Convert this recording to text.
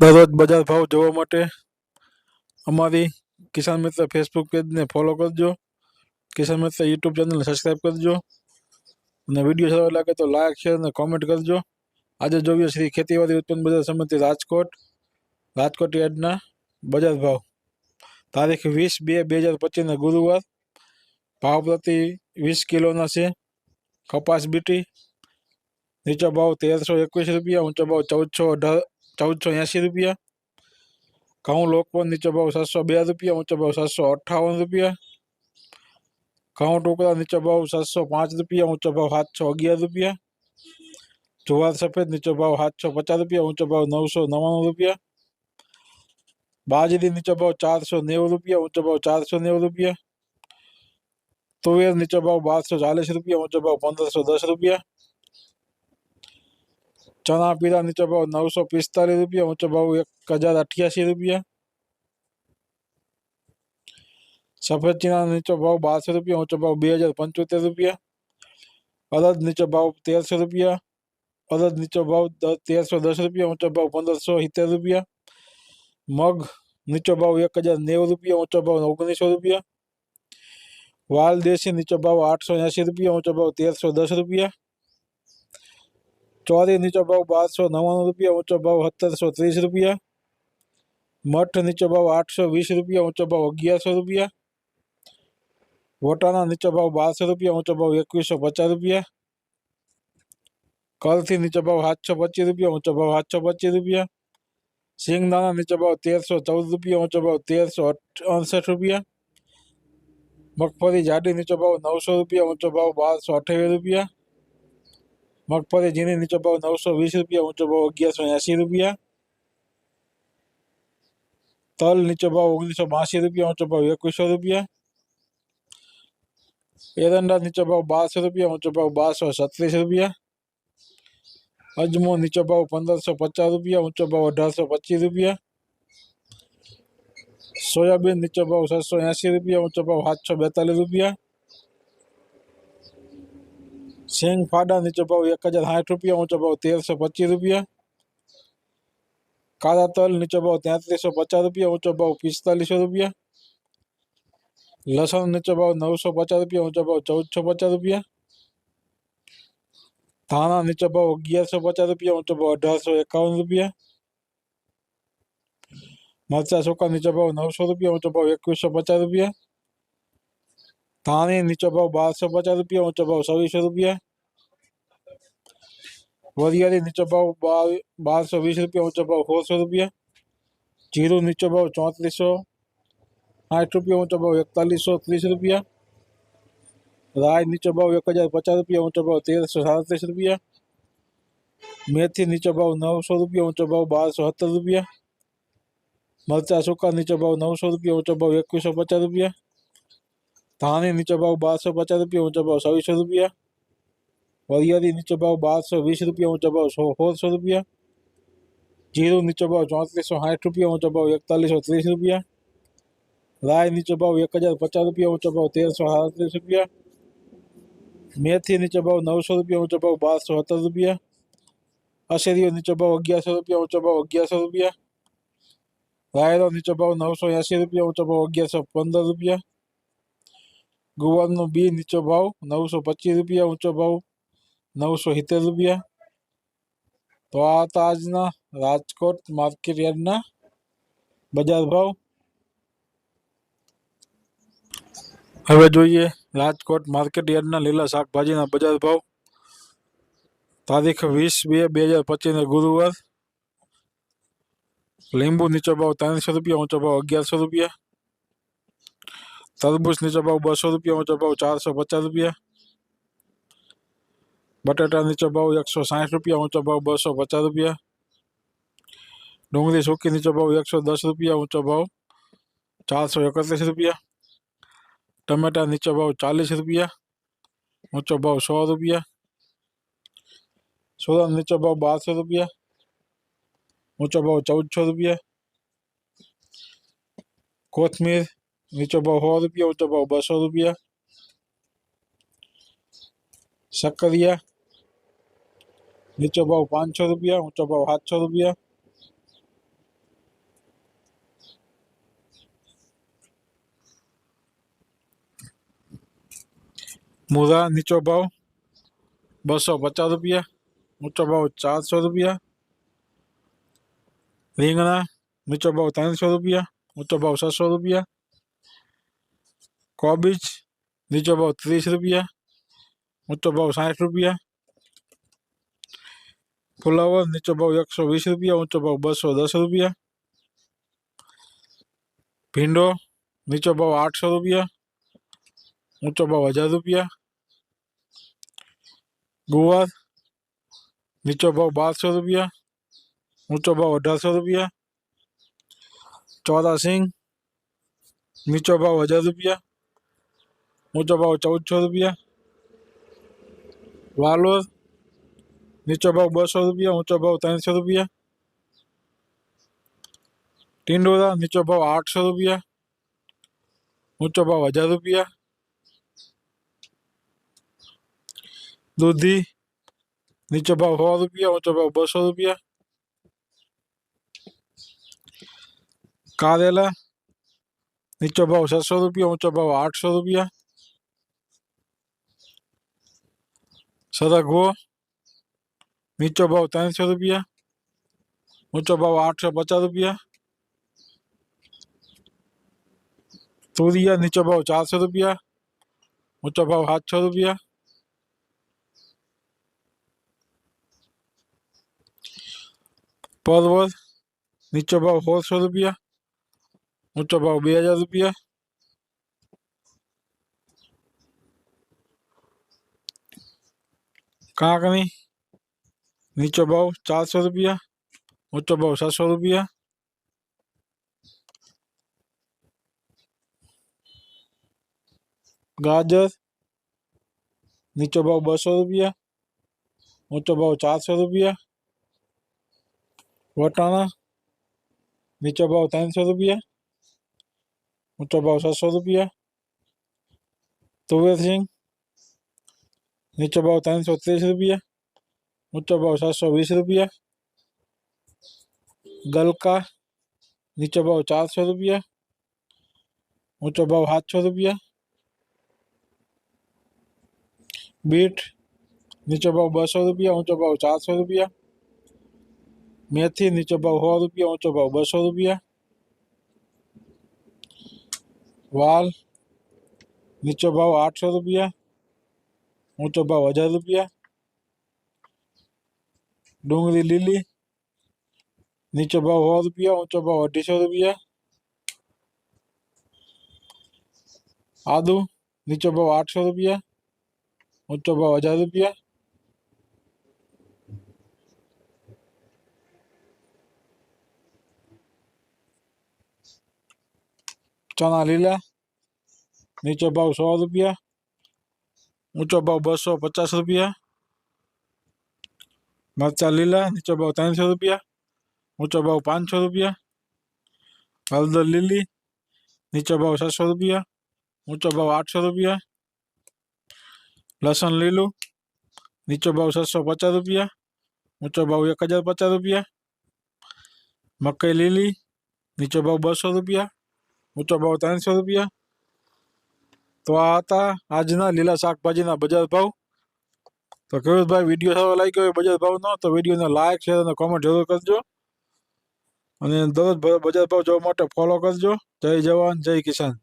દરરોજ બજાર ભાવ જોવા માટે અમારી કિસાન મિત્ર ફેસબુક પેજને ફોલો કરજો. કિસાન મિત્ર યુટ્યુબ ચેનલને સબસ્ક્રાઈબ કરજો. અને વીડિયો સારો લાગે તો લાઈક શેર અને કોમેન્ટ કરજો. આજે જોઈએ શ્રી ખેતીવાડી ઉત્પન્ન બજાર સમિતિ રાજકોટ. રાજકોટ યાર્ડના બજાર ભાવ. તારીખ વીસ બે બે હજાર પચીસના ગુરુવાર. ભાવ પ્રતિ વીસ કિલોના છે. કપાસ બીટી. નીચો ભાવ તેરસો એકવીસ રૂપિયા, ઊંચો ભાવ ચૌદસો અઢાર ચૌદસો એંસી રૂપિયા ઘઉં લોકવન નીચો ભાવ સાતસો બે રૂપિયા ઊંચો ભાવ સાતસો અઠ્ઠાવન રૂપિયા ઘઉં ટુકડા નીચો ભાવ સાતસો પાંચ રૂપિયા ઊંચો ભાવ સાતસો અગિયાર રૂપિયા જુવાર સફેદ નીચો ભાવ સાતસો પચાસ રૂપિયા ઊંચો ભાવ નવસો નવ્વાણું રૂપિયા બાજરી નીચો ભાવ ચારસો નેવું રૂપિયા ઊંચો ભાવ ચારસો નેવું રૂપિયા તુવેર નીચો ભાવ બારસો ચાલીસ રૂપિયા ઊંચો ભાવ પંદરસો દસ રૂપિયા ચણા પીળા નીચો ભાવ નવસો પિસ્તાલીસ રૂપિયા ઊંચો ભાવ એક હજાર અઠ્યાસી રૂપિયા સફેદ ચણા નીચો ભાવ બારસો રૂપિયા ઊંચો ભાવ બે હજાર પંચોતેર રૂપિયા અડદ નીચો ભાવ તેરસો રૂપિયા અડદ નીચો ભાવ દ- તેરસો દસ રૂપિયા ઊંચો ભાવ પંદરસો સિત્તેર રૂપિયા મગ નીચો ભાવ એક હજાર નેવું રૂપિયા ઊંચો ભાવ ઓગણીસો રૂપિયા વાલ દેશી નીચો ભાવ આઠસો એંસી રૂપિયા ઊંચો ભાવ તેરસો દસ રૂપિયા ચોરી નીચો ભાવ બારસો નવ્વાણું રૂપિયા ઊંચો ભાવ સત્તરસો ત્રીસ રૂપિયા મઠ નીચો ભાવ આઠસો વીસ રૂપિયા ઊંચો ભાવ અગિયારસો રૂપિયા વટાણા નીચો ભાવ બારસો રૂપિયા ઊંચો ભાવ એકવીસો પચાસ રૂપિયા કલથી નીચો ભાવ સાતસો પચીસ રૂપિયા ઊંચો ભાવ સાતસો પચીસ રૂપિયા સિંગદાણા નીચો ભાવ તેરસો ચૌદ રૂપિયા ઊંચો ભાવ તેરસો અડસઠ રૂપિયા મગફળી જાડી નીચો ભાવ નવસો રૂપિયા ઊંચો ભાવ બારસો અઠ્યાવીસ રૂપિયા મગફળી ઝીણી નીચો ભાવ નવસો વીસ રૂપિયા ઊંચો ભાવ અગિયારસો એંસી રૂપિયા તલ નીચો ભાવ ઓગણીસો બાસી રૂપિયા ઊંચો ભાવ એકવીસો રૂપિયા એરંડા નીચો ભાવ બારસો રૂપિયા ઊંચો ભાવ બારસો છત્રીસ રૂપિયા અજમો નીચો ભાવ પંદરસો પચાસ રૂપિયા ઊંચો ભાવ અઢારસો પચીસ રૂપિયા સોયાબીન નીચો ભાવ છસો એંસી રૂપિયા ઊંચો ભાવ સાતસો બેતાલીસ રૂપિયા सेंग फाड़ा नीचे भाव एक हज़ार साठ रुपया ऊँचा भाव तेरह सौ पच्चीस रुपया। कादा तल नहीं भाव तैंतीस सौ पचास रुपया ऊँचा भाव पिस्तालीस सौ रुपया। लहसुन नहीं भाव नौ सौ पचास रुपया ऊँचा भाव चौदह सौ पचास रुपया। थाना नहीं भाव ग्यारह सौ पचास रुपया ऊँचा भाव अठारह सौ इक्यावन रुपया। मरचा सूखा नहीं भाव नौ सौ रुपया ऊँचा भाव इक्कीस सौ पचास रुपया। थाने नीचे पाओ बारह सौ पचास रुपया, ऊँचा पाओ सौ बीस रुपया। वरिया नीचे पाओ बार सौ बीस रुपया, ऊँचा पाओ सोल सौ रुपया। ज़ीरो नीचे पाओ चौंतीस सौ साठ रुपया, ऊँचा पाओ इकतालीस सौ तीस रुपया। राय नीचे पाओ एक हज़ार पचास रुपया, ऊँचा पाओ तेरह सौ सड़तीस रुपया। मेथी नीचे भाव नौ सौ रुपया, ऊँचा भाव बारह सौ सत्तर रुपया। मरचा सूखा नीचे भाव नौ सौ रुपया, ऊँचा भाव इक्कीस सौ पचास रुपया। धाने नीचे भाव बारह सौ पचास रुपया ऊँचा भाव सौ रुपया वरिया नीचे भाव बारह सौ वीस रुपया ऊँचा भाव सौ सौ सौ रुपया ज़ीरो नीचे भाव चौंतीस सौ साठ रुपया ऊँचा भाव इकतालीस सौ तीस रुपया राय नीचे भाव एक हज़ार पचास रुपया ऊँचा भाव तेरह सौ अड़तीस रुपया मेथी नीचे भाव नौ सौ रुपया ऊँचा भाव बारह सौ सत्तर रुपया अशेरी नीचे भाव अगियार सौ रुपया ऊँचा भाव अगियार सौ रुपया रायरा नीचे भाव नौ सौ अस्सी रुपया ऊँचा भाव अगियार सौ पंद्रह रुपया ગુવારનો બી નીચો ભાવ નવસો પચીસ રૂપિયા, ઊંચો ભાવ નવસો સિત્તેર રૂપિયા. તો આ હતા આજના રાજકોટ માર્કેટ યાર્ડના બજાર ભાવ. હવે જોઈએ રાજકોટ માર્કેટ યાર્ડના લીલા શાકભાજીના બજાર ભાવ. તારીખ વીસ બે બે હજાર પચીસના ગુરુવાર. લીંબુ નીચો ભાવ ત્રણસો રૂપિયા, ઊંચો ભાવ અગિયારસો રૂપિયા. તરબૂચ નીચો ભાવ બસો રૂપિયા ઊંચો ભાવ ચારસો પચાસ રૂપિયા બટાટા નીચો ભાવ એકસો સાઠ રૂપિયા ઊંચો ભાવ બસો પચાસ રૂપિયા ડુંગળી સૂકી નીચો ભાવ એકસો દસ રૂપિયા ઊંચો ભાવ ચારસો એકત્રીસ રૂપિયા ટમેટા નીચો ભાવ ચાલીસ રૂપિયા ઊંચો ભાવ સો રૂપિયા સોડા નીચો ભાવ બારસો રૂપિયા ઊંચો ભાવ ચૌદસો રૂપિયા કોથમીર नीचे पाओ सौ रुपया उच्च पाओ बस सौ रुपया सक्करिया नीचे पाओ पाँच सौ रुपया उच्च पाओ सात सौ रुपया मुरा नीचो भाव बसो पचास रुपया ऊंचो भाव चार सौ रुपया रींगना नीचो भाव तीन सौ रुपया ऊंचो भाव सत सौ रुपया કોબીજ નીચો ભાવ ત્રીસ રૂપિયા ઊંચો ભાવ સાઠ રૂપિયા ફુલાવર નીચો ભાવ એકસો વીસ રૂપિયા ઊંચો ભાવ બસો દસ રૂપિયા ભીંડો નીચો ભાવ આઠસો રૂપિયા ઊંચો ભાવ હજાર રૂપિયા ગુવાર નીચો ભાવ બારસો રૂપિયા ઊંચો ભાવ અઢારસો રૂપિયા ચોરા સિંગ નીચો ભાવ હજાર રૂપિયા ઊંચો ભાવ ચૌદસો રૂપિયા વાલોર નીચો ભાવ બસો રૂપિયા ઊંચો ભાવ ત્રણસો રૂપિયા ટિંડોરા નીચો ભાવ આઠસો રૂપિયા ઊંચો ભાવ હજાર રૂપિયા દૂધી નીચો ભાવ સો રૂપિયા ઊંચો ભાવ બસો રૂપિયા કારેલા નીચો ભાવ છસો રૂપિયા ઊંચો ભાવ આઠસો રૂપિયા સરગવો નીચો ભાવ ત્રણસો રૂપિયા ઊંચો ભાવ આઠસો પચાસ રૂપિયા તુરિયા નીચો ભાવ ચારસો રૂપિયા ઊંચો ભાવ સાતસો રૂપિયા પરવર નીચો ભાવ સોળસો રૂપિયા ઊંચો ભાવ બે હજાર રૂપિયા कहाँ कमी नीचो भाव चार सौ रुपया, ऊंचो भाव सात सौ रुपया। गाजर, नीचो भाव बसो रुपया, ऊंचो भाव चार सौ रुपया। वटाणा, नीचो भाव तीन सौ रुपया, ऊंचो भाव सात सौ रुपया। तुवेर सिंह નીચો ભાવ ત્રણસો ત્રીસ રૂપિયા ઊંચો ભાવ સાતસો વીસ રૂપિયા ગલકા નીચો ભાવ ચારસો રૂપિયા ઊંચો ભાવ સાતસો રૂપિયા બીટ નીચો ભાવ બસો રૂપિયા ઊંચો ભાવ ચારસો રૂપિયા મેથી નીચો ભાવ સો રૂપિયા ઊંચો ભાવ બસો રૂપિયા વાલ નીચો ભાવ આઠસો રૂપિયા ઊંચો ભાવ હજાર રૂપિયા ડુંગળી લીલી નીચો ભાવ સો રૂપિયા ઊંચો ભાવ અઢીસો રૂપિયા આદુ નીચો ભાવ આઠસો રૂપિયા ઊંચો ભાવ હજાર રૂપિયા ચણા લીલા નીચો ભાવ સો રૂપિયા ઊંચો ભાવ બસો પચાસ રૂપિયા, મરચા લીલા, નીચો ભાવ ત્રણસો રૂપિયા, ઊંચો ભાવ પાંચસો રૂપિયા, હળદર લીલી, નીચો ભાવ છસો રૂપિયા, ઊંચો ભાવ આઠસો રૂપિયા, લસણ લીલું, નીચો ભાવ છસો પચાસ રૂપિયા, ઊંચો ભાવ એક હજાર પચાસ રૂપિયા, મકાઈ લીલી, નીચો ભાવ બસો રૂપિયા, ઊંચો ભાવ ત્રણસો રૂપિયા તો આ હતા આજના લીલા શાકભાજીના બજાર ભાવ. તો ખેડૂતભાઈ વીડિયો સારો લાગ્યો હોય બજાર ભાવનો, તો વિડીયોને લાઇક શેર અને કોમેન્ટ જરૂર કરજો. અને દરરોજ બજાર ભાવ જોવા માટે ફોલો કરજો. જય જવાન, જય કિસાન.